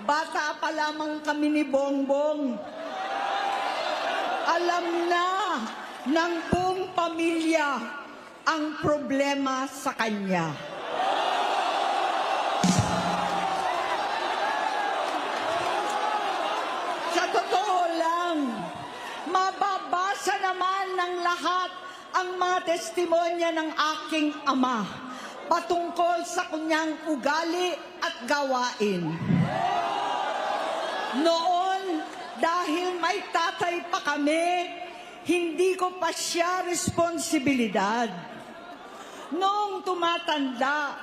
Bata pa lamang kami ni Bongbong. Alam na ng buong pamilya ang problema sa kanya. Sa totoo lang, mababasa naman ng lahat ang mga testimonya ng aking ama patungkol sa kanyang ugali at gawain. Noon, dahil may tatay pa kami, hindi ko pa siya responsibilidad. Noong tumatanda,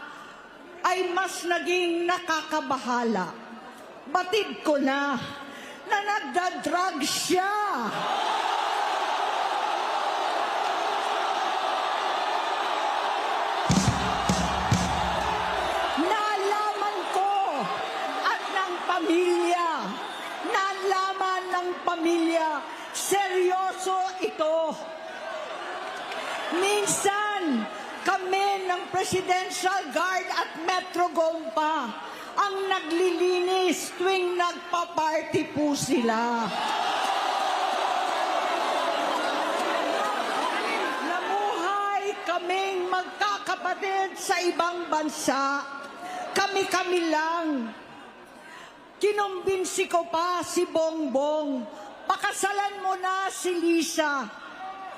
ay mas naging nakakabahala. Batid ko na na nagda-drug siya. Minsan, kami ng Presidential Guard at Metro Gompa ang naglilinis tuwing nagpa-party po sila. Namuhay kaming magkakapatid sa ibang bansa. Kami-kami lang. Kinumbinsi ko pa si Bongbong. Pakasalan mo na si Lisa.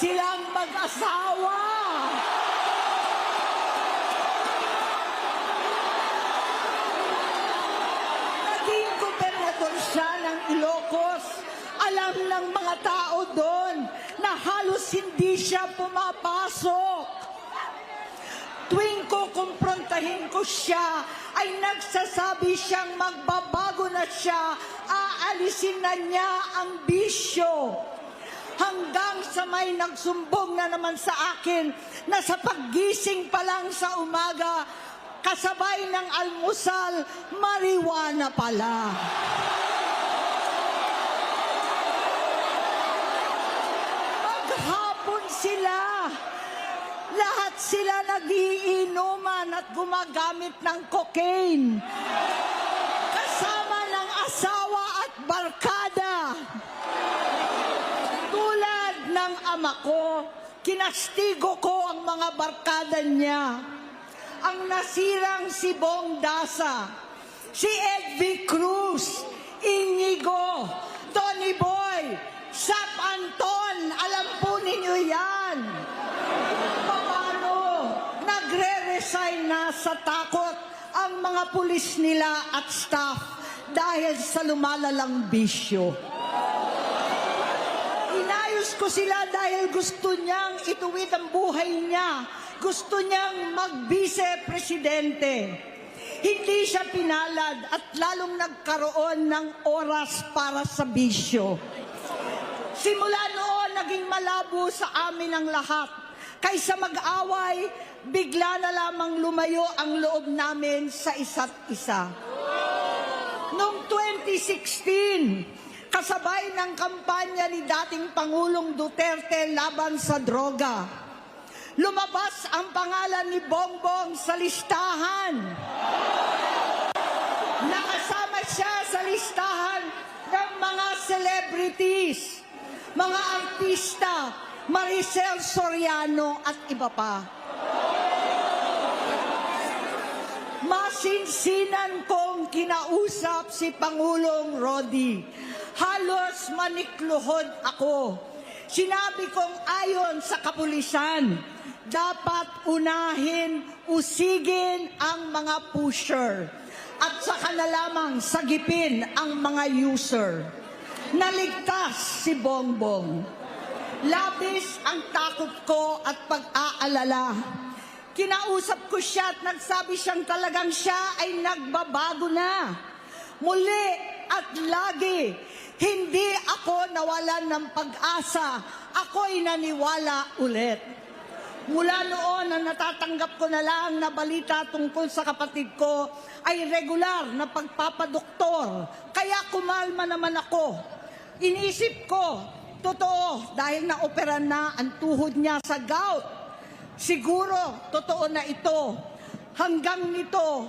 silang mag-asawa. Naging gobernador siya ng Ilocos. Alam ng mga tao doon na halos hindi siya pumapasok. Tuwing ko kumprontahin ko siya, ay nagsasabi siyang magbabago na siya, aalisin na niya ang bisyo. Hanggang sa may nagsumbong na naman sa akin na sa paggising pa lang sa umaga, kasabay ng almusal, mariwana pala. Maghapon sila. Lahat sila nagiinuman at gumagamit ng cocaine. Kasama ng asawa at barkada. Tulad ng ama ko, kinastigo ko ang mga barkada niya. Ang nasirang si Bong Dasa, si Edvi Cruz, Inigo, Tony Boy, Sap Anton, alam po ninyo yan. Paano nagre-resign na sa takot ang mga pulis nila at staff dahil sa lumalalang bisyo. Inayos ko sila dahil gusto niyang ituwid ang buhay niya. Gusto niyang mag-vice-presidente. Hindi siya pinalad at lalong nagkaroon ng oras para sa bisyo. Simula noon, naging malabo sa amin ang lahat. Kaysa mag-away, bigla na lamang lumayo ang loob namin sa isa't isa. Noong 2016, kasabay ng kampanya ni dating Pangulong Duterte laban sa droga, lumabas ang pangalan ni Bongbong sa listahan. Nakasama siya sa listahan ng mga celebrities, mga artista, Maricel Soriano at iba pa. Masinsinan kong kinausap si Pangulong Rodi. Halos manikluhod ako. Sinabi kong ayon sa kapulisan, dapat unahin, usigin ang mga pusher at saka na lamang sagipin ang mga user. Naligtas si Bongbong. Labis ang takot ko at pag-aalala. Kinausap ko siya at nagsabi siyang talagang siya ay nagbabago na. muli at lagi. Hindi ako nawalan ng pag-asa. Ako'y naniwala ulit. Mula noon na natatanggap ko na lang na balita tungkol sa kapatid ko ay regular na pagpapadoktor. Kaya kumalma naman ako. Inisip ko, totoo, dahil naoperan na ang tuhod niya sa gout. Siguro, totoo na ito. Hanggang nito,